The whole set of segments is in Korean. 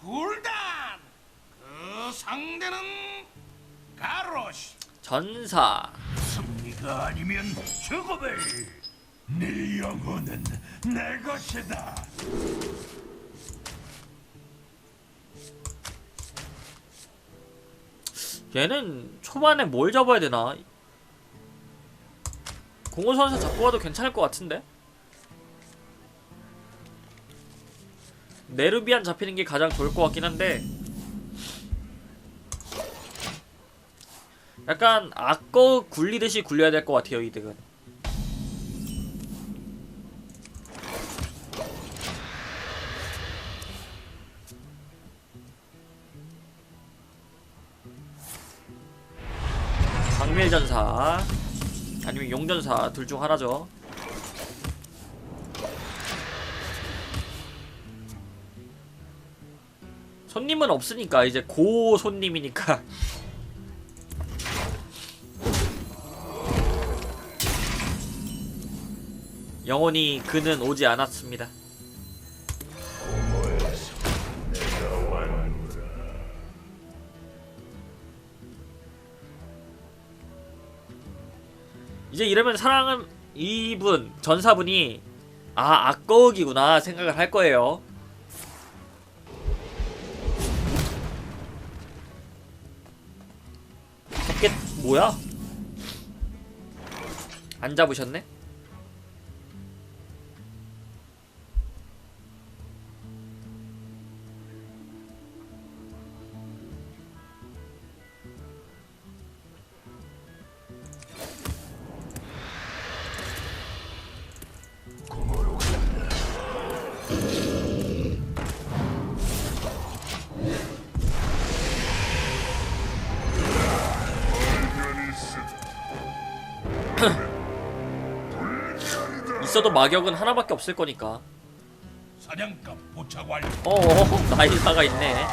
굴단 그 상대는 가로시 전사 승리가 아니면 죽음을 네 영혼은 내 것이다 얘는 초반에 뭘 잡아야 되나? 공호선사 잡고 가도 괜찮을 것 같은데? 네르비안 잡히는 게 가장 좋을 것 같긴 한데 약간 악거 굴리듯이 굴려야 될 것 같아요 이 덱은. 광밀전사 아니면 용전사 둘 중 하나죠 손님은 없으니까 이제 고 손님이니까 영원히 그는 오지 않았습니다. 이제 이러면 사랑은 이분 전사분이 아 악거흑이구나 생각을 할 거예요. 뭐야? 안 잡으셨네? 있어도 마격은 하나밖에 없을 거니까. 사냥감 포착 완료 어, 나이사가 있네.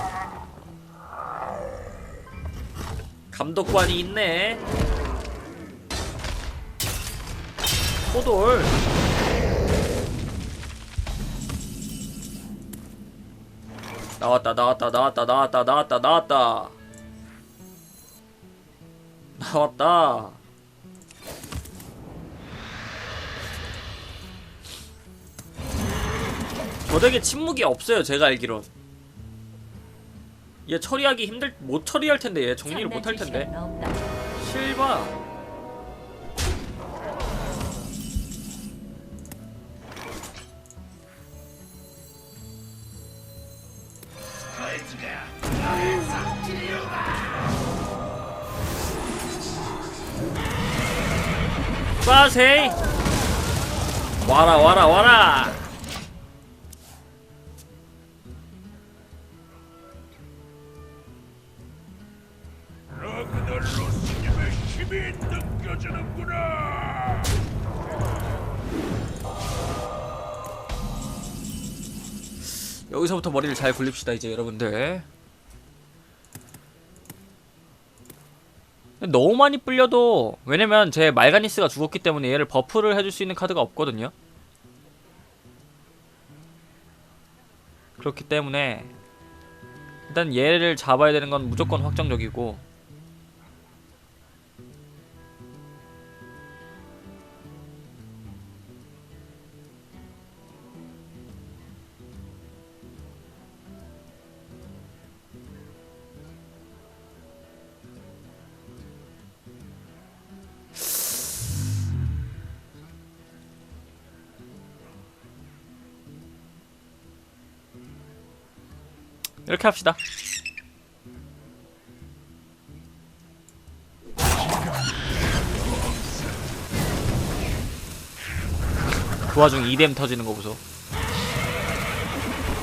감독관이 있네. 호돌. 나왔다, 나왔다, 나왔다, 나왔다, 나왔다, 나왔다. 나왔다. 저 덱에 침묵이 없어요 제가 알기론. 얘 처리하기 힘들 못 처리할 텐데 얘 정리를 못 할 텐데. 실바. 빠세이. 와라 와라 와라 여기서부터 머리를 잘 굴립시다 이제 여러분들. 너무 많이 불려도 왜냐면 제 말가니스가 죽었기 때문에 얘를 버프를 해줄 수 있는 카드가 없거든요. 그렇기 때문에 일단 얘를 잡아야 되는 건 무조건 확정적이고 이렇게 합시다. 그 와중 이뎀 터지는 거 보소.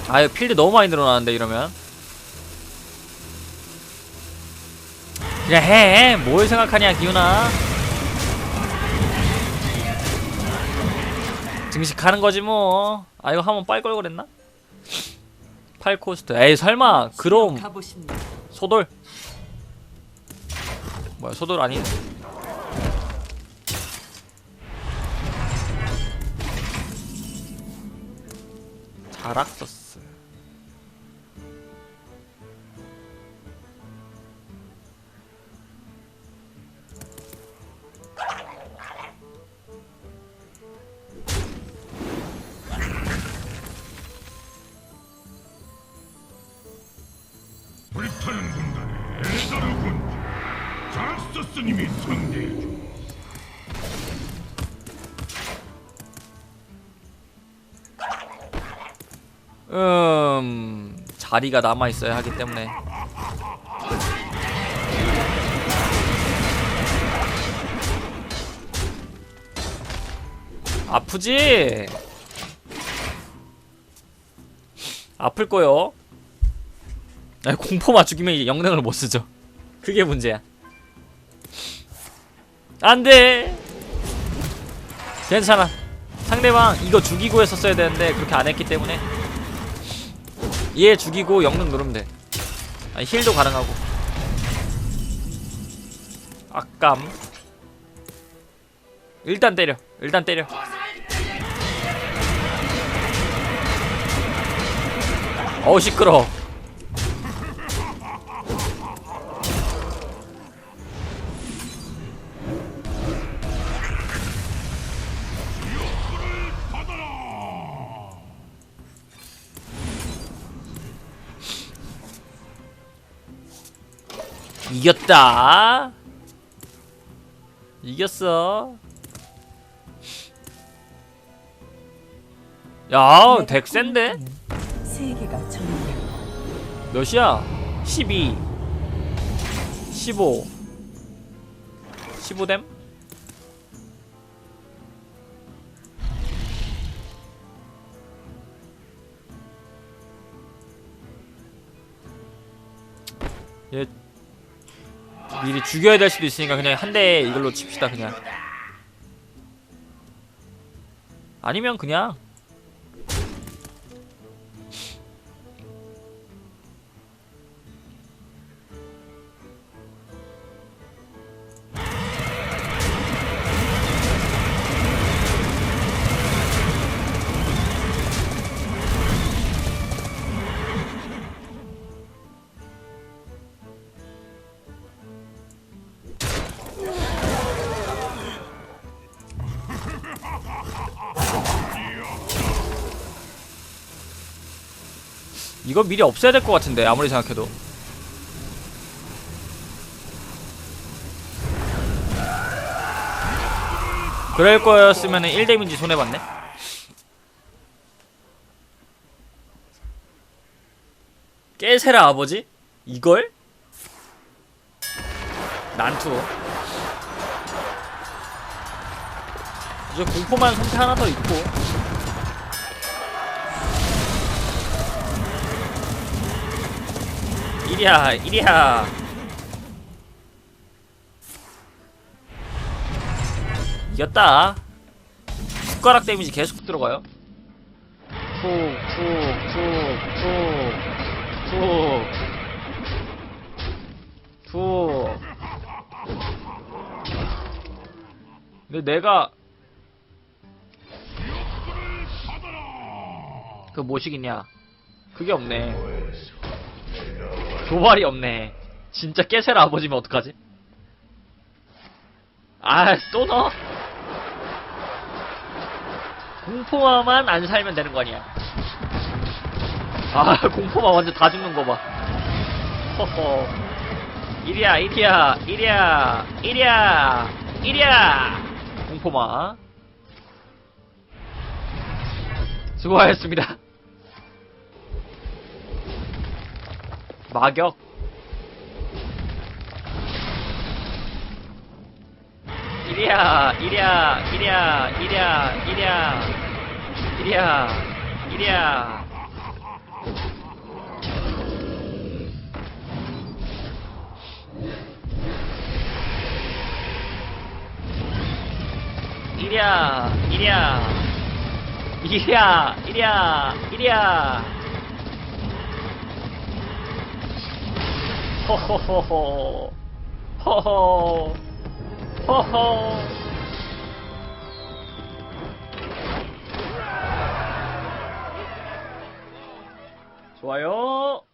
아유 필드 너무 많이 늘어나는데 이러면. 그냥 해 뭘 생각하냐 기훈아. 증식하는 거지 뭐. 아 이거 한번 빨걸 그랬나? 8코스트. 에이 설마 그럼. 소돌. 뭐야 소돌 아닌? 자락서스. 스님이 상대해 주. 음 자리가 남아 있어야 하기 때문에 아프지? 아플 거요. 공포만 죽이면 이제 영능을 못 쓰죠. 그게 문제야. 안 돼. 괜찮아. 상대방 이거 죽이고 했었어야 되는데 그렇게 안 했기 때문에 얘 죽이고 영능 누르면 돼. 아니, 힐도 가능하고. 아깜. 일단 때려. 일단 때려. 어우 시끄러. 이겼다. 이겼어. 야, 덱 센데? 세계가 전이야. 몇이야? 12 15 15댐? 얘 미리 죽여야 될 수도 있으니까 그냥 한 대에 이걸로 칩시다 그냥. 아니면 그냥 이거 미리 없애야 될 것 같은데 아무리 생각해도 그럴 거였으면 1데미지 손해봤네 깨세라 아버지? 이걸? 난투 이제 공포만 선택 하나 더 있고 이리야 이리야 이겼다. 숟가락 데미지 계속 들어가요? 툭툭툭툭툭툭 근데 내가 그 뭐시기냐? 그게 없네 도발이 없네. 진짜 깨세라 아버지면 어떡하지? 아, 또 넣어? 공포만 안 살면 되는 거 아니야. 아, 공포만 완전 다 죽는 거 봐. 허허. 이리야, 이리야, 이리야, 이리야, 이리야! 공포마. 수고하셨습니다. 마격. 이리야 이리야 이리야 이리야 이리야 이리야 이리야. 이리야 이리야. 이리야 이리야 이리야 허허허허 허허 허허 좋아요